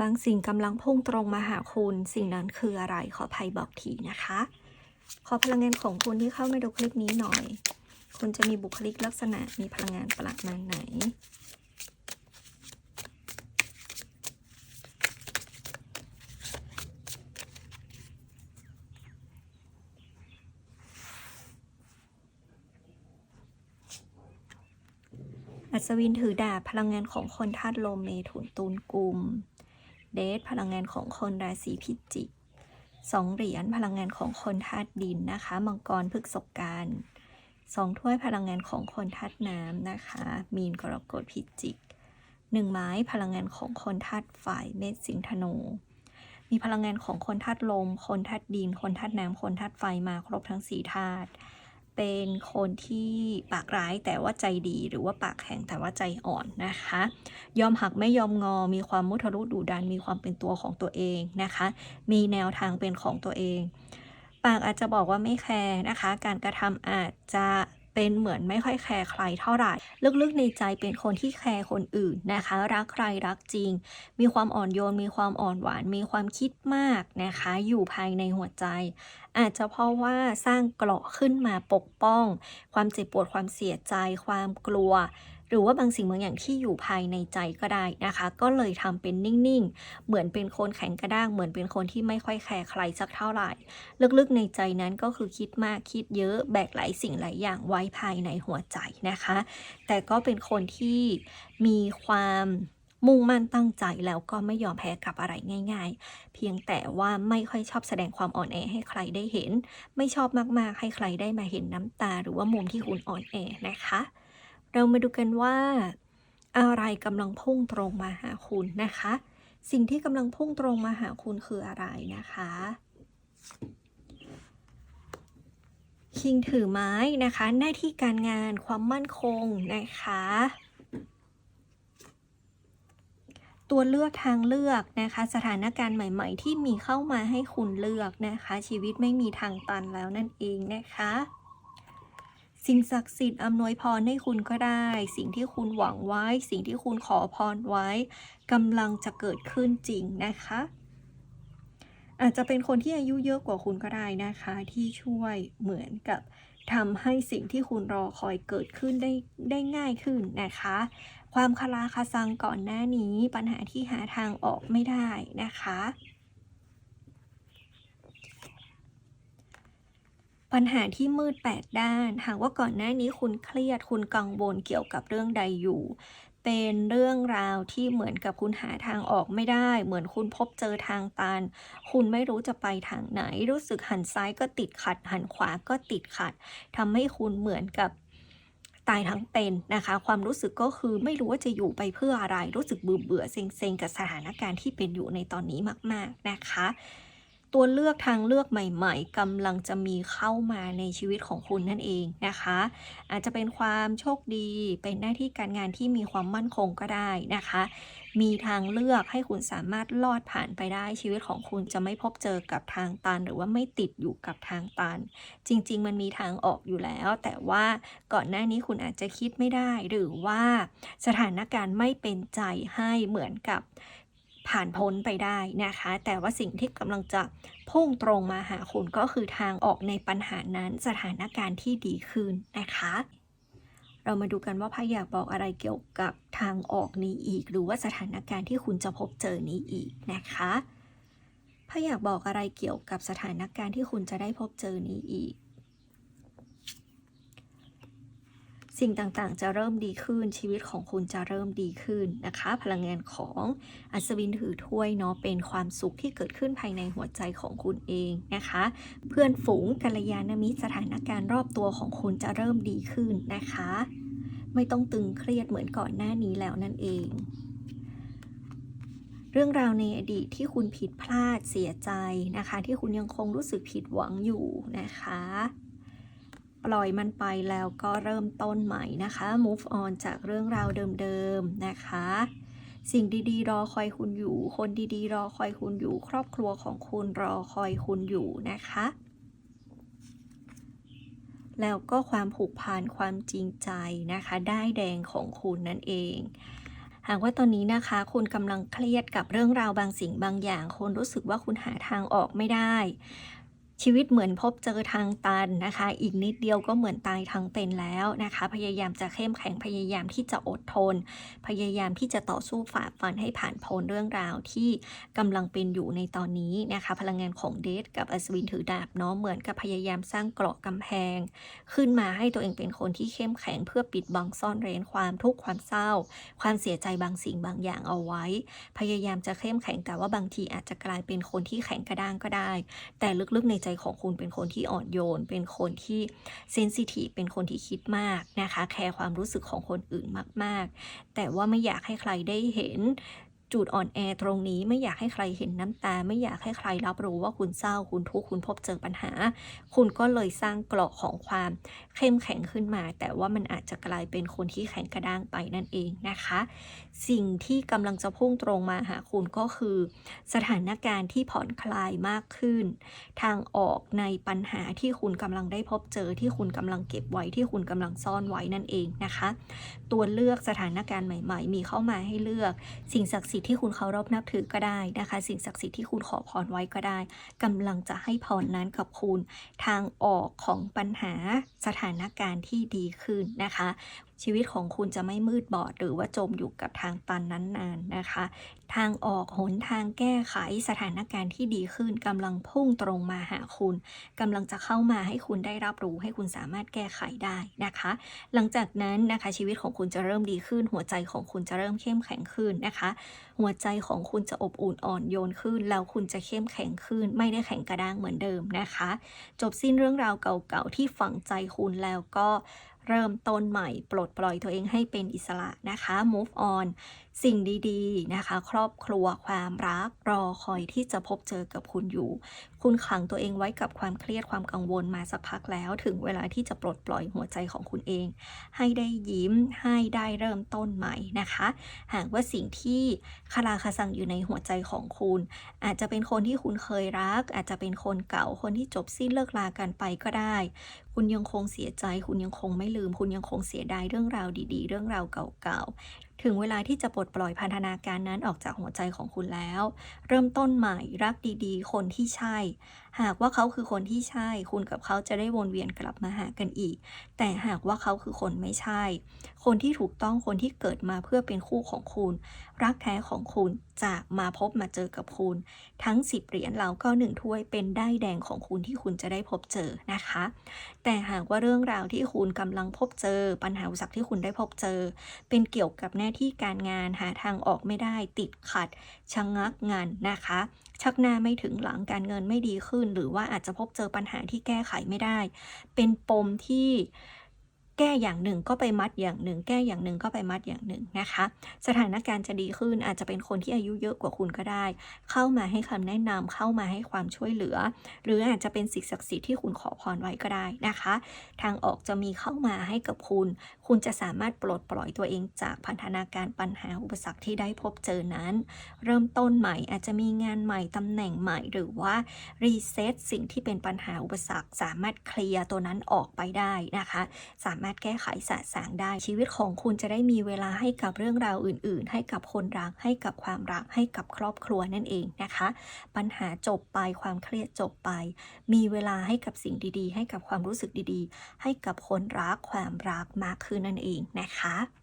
บางสิ่งกำลังพุ่งตรงมาหาคุณ สิ่งนั้นคืออะไร ขอภัยบอกทีนะคะ ขอพลังงานของคุณที่เข้ามาดูคลิปนี้หน่อย คุณจะมีบุคลิกลักษณะ มีพลังงานประมาณไหน อัศวินถือดาบพลังงานของคนธาตุลมเมถุนตูนกุม เดทพลังงานของคนราศีพิจิกสองเหรียญพลังงานของคนธาตุดินนะคะมังกรพฤกษการสองถ้วยพลังงานของคนธาตุน้ำนะคะ มีนกรกฎพิจิกหนึ่งไม้พลังงานของคนธาตุไฟเมษสิงธนู มีพลังงานของคนธาตุลม คนธาตุดิน คนธาตุน้ำคนธาตุไฟมาครบทั้งสี่ธาตุ เป็นคนที่ปากร้ายแต่ว่าใจดีหรือว่าปากแข็งแต่ว่าใจอ่อนนะคะ ยอมหักไม่ยอมงอ มีความมุทะลุดุดัน มีความเป็นตัวของตัวเองนะคะ มีแนวทางเป็นของตัวเอง ปากอาจจะบอกว่าไม่แคร์นะคะ การกระทำอาจจะเป็นเหมือนไม่ค่อยแคร์ใครเท่าไหร่ ลึกๆในใจเป็นคนที่แคร์คนอื่นนะคะ รักใครรักจริง มีความอ่อนโยน มีความอ่อนหวาน มีความคิดมากนะคะ อยู่ภายในหัวใจอาจจะเพราะว่าสร้างเกราะขึ้นมาปกป้อง ความเจ็บปวดความเสียใจ ความกลัว หรือว่าบางสิ่งบางอย่างที่อยู่ภายในใจก็ได้นะคะ ก็เลยทำเป็นนิ่งๆ เหมือนเป็นคนแข็งกระด้าง เหมือนเป็นคนที่ไม่ค่อยแคร์ใครสักเท่าไหร่ ลึกๆในใจนั้นก็คือคิดมากคิดเยอะแบกหลายสิ่งหลายอย่างไว้ภายในหัวใจนะคะ แต่ก็เป็นคนที่มีความ มุ่งมั่นตั้งใจแล้วก็ไม่ยอมแพ้กับอะไรง่าย ๆ เพียงแต่ว่าไม่ค่อยชอบแสดงความอ่อนแอให้ใครได้เห็น ไม่ชอบมากๆ ให้ใครได้มาเห็นน้ำตา หรือว่ามุมที่คุณอ่อนแอนะคะ เรามาดูกันว่า อะไรกำลังพุ่งตรงมาหาคุณนะคะ สิ่งที่กำลังพุ่งตรงมาหาคุณคืออะไรนะคะคิงถือไม้นะคะ หน้าที่การงานความมั่นคงนะคะ ตัวเลือกทางเลือกนะคะ สถานการณ์ใหม่ ๆ ที่มีเข้ามาให้คุณเลือกนะคะ ชีวิตไม่มีทางตันแล้วนั่นเองนะคะ สิ่งศักดิ์สิทธิ์อำนวยพรให้คุณก็ได้ สิ่งที่คุณหวังไว้ สิ่งที่คุณขอพรไว้กำลังจะเกิดขึ้นจริงนะคะ อาจจะเป็นคนที่อายุเยอะกว่าคุณก็ได้นะคะ ที่ช่วยเหมือนกับทำให้สิ่งที่คุณรอคอยเกิดขึ้นได้ได้ง่ายขึ้นนะคะ ความคาราคาซังก่อนหน้านี้ ปัญหาที่หาทางออกไม่ได้นะคะ ปัญหาที่มืดแปดด้าน หากว่าก่อนหน้านี้คุณเครียด คุณกังวลเกี่ยวกับเรื่องใดอยู่ เป็นเรื่องราวที่เหมือนกับคุณหาทางออกไม่ได้ เหมือนคุณพบเจอทางตัน คุณไม่รู้จะไปทางไหน รู้สึกหันซ้ายก็ติดขัด หันขวาก็ติดขัดทำให้คุณเหมือนกับ ตายทั้งเป็นนะคะ ความรู้สึกก็คือไม่รู้ว่าจะอยู่ไปเพื่ออะไร รู้สึกเบื่อเบื่อๆเซ็งๆกับสถานการณ์ที่เป็นอยู่ในตอนนี้มาก ๆนะคะ ตัวเลือกทางเลือกใหม่ๆกำลังจะมีเข้ามาในชีวิตของคุณนั่นเองนะคะ อาจจะเป็นความโชคดีเป็นหน้าที่การงานที่มีความมั่นคงก็ได้นะคะ มีทางเลือกให้คุณสามารถลอดผ่านไปได้ชีวิตของคุณจะไม่พบเจอกับทางตัน หรือว่าไม่ติดอยู่กับทางตัน จริง ๆ มันมีทางออกอยู่แล้ว แต่ว่าก่อนหน้านี้คุณอาจจะคิดไม่ได้ หรือว่าสถานการณ์ไม่เป็นใจให้เหมือนกับ ผ่านพ้นไปได้นะคะ แต่ว่าสิ่งที่กำลังจะพุ่งตรงมาหาคุณก็คือทางออกในปัญหานั้นสถานการณ์ที่ดีขึ้นนะคะ เรามาดูกันว่าพระอยากบอกอะไรเกี่ยวกับทางออกนี้อีก หรือว่าสถานการณ์ที่คุณจะพบเจอนี้อีกนะคะพระอยากบอกอะไรเกี่ยวกับสถานการณ์ที่คุณจะได้พบเจอนี้อีก สิ่งต่างๆ จะเริ่มดีขึ้นชีวิตของคุณจะเริ่มดีขึ้นนะคะ พลังงานของอัศวินถือถ้วยเนาะเป็นความสุขที่เกิดขึ้นภายในหัวใจของคุณเองนะคะ เพื่อนฝูงกัลยาณมิตรสถานการณ์รอบตัวของคุณจะเริ่มดีขึ้นนะคะ ไม่ต้องตึงเครียดเหมือนก่อนหน้านี้แล้วนั่นเองเรื่องราวในอดีตที่คุณผิดพลาดเสียใจนะคะ ที่คุณยังคงรู้สึกผิดหวังอยู่นะคะ ปล่อยมันไปแล้วก็เริ่มต้นใหม่นะคะ move on จากเรื่องราวเดิมๆนะคะ สิ่งดีๆ รอคอยคุณอยู่ คนดีๆ รอคอยคุณอยู่ ครอบครัวของคุณรอคอยคุณอยู่นะคะ แล้วก็ความผูกพันความจริงใจนะคะ ได้แดงของคุณนั่นเองหากว่าตอนนี้นะคะ คุณกำลังเครียดกับเรื่องราวบางสิ่งบางอย่างคุณรู้สึกว่าคุณหาทางออกไม่ได้ ชีวิตเหมือนพบเจอทางตันนะคะ อีกนิดเดียวก็เหมือนตายทั้งเป็นแล้วนะคะ พยายามจะเข้มแข็งพยายามที่จะอดทน พยายามที่จะต่อสู้ฝ่าฟันให้ผ่านพ้นเรื่องราวที่กำลังเป็นอยู่ในตอนนี้นะคะ พลังงานของเดทกับอัศวินถือดาบเนาะเหมือนกับพยายามสร้างเกราะกำแพง ขึ้นมาให้ตัวเองเป็นคนที่เข้มแข็งเพื่อปิดบังซ่อนเร้นความทุกข์ความเศร้า ความเสียใจบางสิ่งบางอย่างเอาไว้ พยายามจะเข้มแข็งแต่ว่าบางทีอาจจะกลายเป็นคนที่แข็งกระด้างก็ได้ แต่ลึกๆในใจของคุณเป็นคนที่อ่อนโยน เป็นคนที่เซนซิทีฟเป็นคนที่คิดมากนะคะ แคร์ความรู้สึกของคนอื่นมาก ๆ แต่ว่าไม่อยากให้ใครได้เห็น จุดอ่อนแอตรงนี้ไม่อยากให้ใครเห็นน้ำตา ไม่อยากให้ใครรับรู้ว่าคุณเศร้า คุณทุกข์คุณพบเจอปัญหา คุณก็เลยสร้างเกราะของความเข้มแข็งขึ้นมา แต่ว่ามันอาจจะกลายเป็นคนที่แข็งกระด้างไปนั่นเองนะคะ สิ่งที่กำลังจะพุ่งตรงมาหาคุณก็คือ สถานการณ์ที่ผ่อนคลายมากขึ้น ทางออกในปัญหาที่คุณกำลังได้พบเจอที่คุณกำลังเก็บไว้ที่คุณกำลังซ่อนไว้นั่นเองนะคะ ตัวเลือกสถานการณ์ใหม่ ๆ มีเข้ามาให้เลือก สิ่งศักดิ์สิทธิ์ที่คุณเคารพนับถือก็ได้นะคะ สิ่งศักดิ์สิทธิ์ที่คุณขอพรไว้ก็ได้กำลังจะให้พรนั้นกับคุณ ทางออกของปัญหาสถานการณ์ที่ดีขึ้นนะคะ ชีวิตของคุณจะไม่มืดบอด หรือว่าจมอยู่กับทางตันนั้นนานนะคะ ทางออกหนทางแก้ไขสถานการณ์ที่ดีขึ้นกำลังพุ่งตรงมาหาคุณกำลังจะเข้ามาให้คุณได้รับรู้ให้คุณสามารถแก้ไขได้นะคะ หลังจากนั้นนะคะชีวิตของคุณจะเริ่มดีขึ้น หัวใจของคุณจะเริ่มเข้มแข็งขึ้นนะคะ หัวใจของคุณจะอบอุ่นอ่อนโยนขึ้น แล้วคุณจะเข้มแข็งขึ้น ไม่ได้แข็งกระด้างเหมือนเดิมนะคะ จบสิ้นเรื่องราวเก่าๆที่ฝังใจคุณแล้วก็ เริ่มต้นใหม่ ปลดปล่อยตัวเองให้เป็นอิสระนะคะ move on สิ่งดีๆนะคะ ครอบครัวความรักรอคอยที่จะพบเจอกับคุณอยู่ คุณขังตัวเองไว้กับความเครียดความกังวลมาสักพักแล้ว ถึงเวลาที่จะปลดปล่อยหัวใจของคุณเอง ให้ได้ยิ้มให้ได้เริ่มต้นใหม่นะคะ หากว่าสิ่งที่คาราคาซังอยู่ในหัวใจของคุณ อาจจะเป็นคนที่คุณเคยรัก อาจจะเป็นคนเก่าคนที่จบสิ้นเลิกลากันไปก็ได้ คุณยังคงเสียใจ คุณยังคงไม่ลืม คุณยังคงเสียดายเรื่องราวดี ๆ เรื่องราวเก่าๆ ถึงเวลาที่จะปลดปล่อยพันธนาการนั้นออกจากหัวใจของคุณแล้ว เริ่มต้นใหม่รักดีๆ คนที่ใช่ หากว่าเขาคือคนที่ใช่ คุณกับเขาจะได้วนเวียนกลับมาหากันอีก แต่หากว่าเขาคือคนไม่ใช่ คนที่ถูกต้องคนที่เกิดมาเพื่อเป็นคู่ของคุณ รักแท้ของคุณจะมาพบมาเจอกับคุณ ทั้ง 10เหรียญแล้วก็หนึ่งถ้วยเป็นได้แดงของคุณที่คุณจะได้พบเจอนะคะ แต่หากว่าเรื่องราวที่คุณกำลังพบเจอ ปัญหาอุปสรรคที่คุณได้พบเจอ เป็นเกี่ยวกับหน้าที่การงานหาทางออกไม่ได้ติดขัดชะงงักงานนะคะ ชักหน้าไม่ถึงหลังการเงินไม่ดีขึ้น หรือว่าอาจจะพบเจอปัญหาที่แก้ไขไม่ได้ เป็นปมที่ แก้อย่างหนึ่งก็ไปมัดอย่างหนึ่ง แก้อย่างหนึ่งก็ไปมัดอย่างหนึ่งนะคะ สถานการณ์จะดีขึ้นอาจจะเป็นคนที่อายุเยอะกว่าคุณก็ได้ เข้ามาให้คำแนะนำเข้ามาให้ความช่วยเหลือ หรืออาจจะเป็นสิ่งศักดิ์สิทธิ์ที่คุณขอพรไว้ก็ได้นะคะ ทางออกจะมีเข้ามาให้กับคุณ คุณจะสามารถปลดปล่อยตัวเองจากพันธนาการปัญหาอุปสรรคที่ได้พบเจอนั้น เริ่มต้นใหม่อาจจะมีงานใหม่ตำแหน่งใหม่หรือว่ารีเซ็ตสิ่งที่เป็นปัญหาอุปสรรค สามารถเคลียร์ตัวนั้นออกไปได้นะคะ สามารถารถแก้ไขสะสางได้ ชีวิตของคุณจะได้มีเวลาให้กับเรื่องราวอื่น ๆ ให้กับคนรัก ให้กับความรัก ให้กับครอบครัวนั่นเองนะคะ ปัญหาจบไปความเครียดจบไป มีเวลาให้กับสิ่งดีๆ ให้กับความรู้สึกดีๆ ให้กับคนรักความรักมากขึ้นนั่นเองนะคะ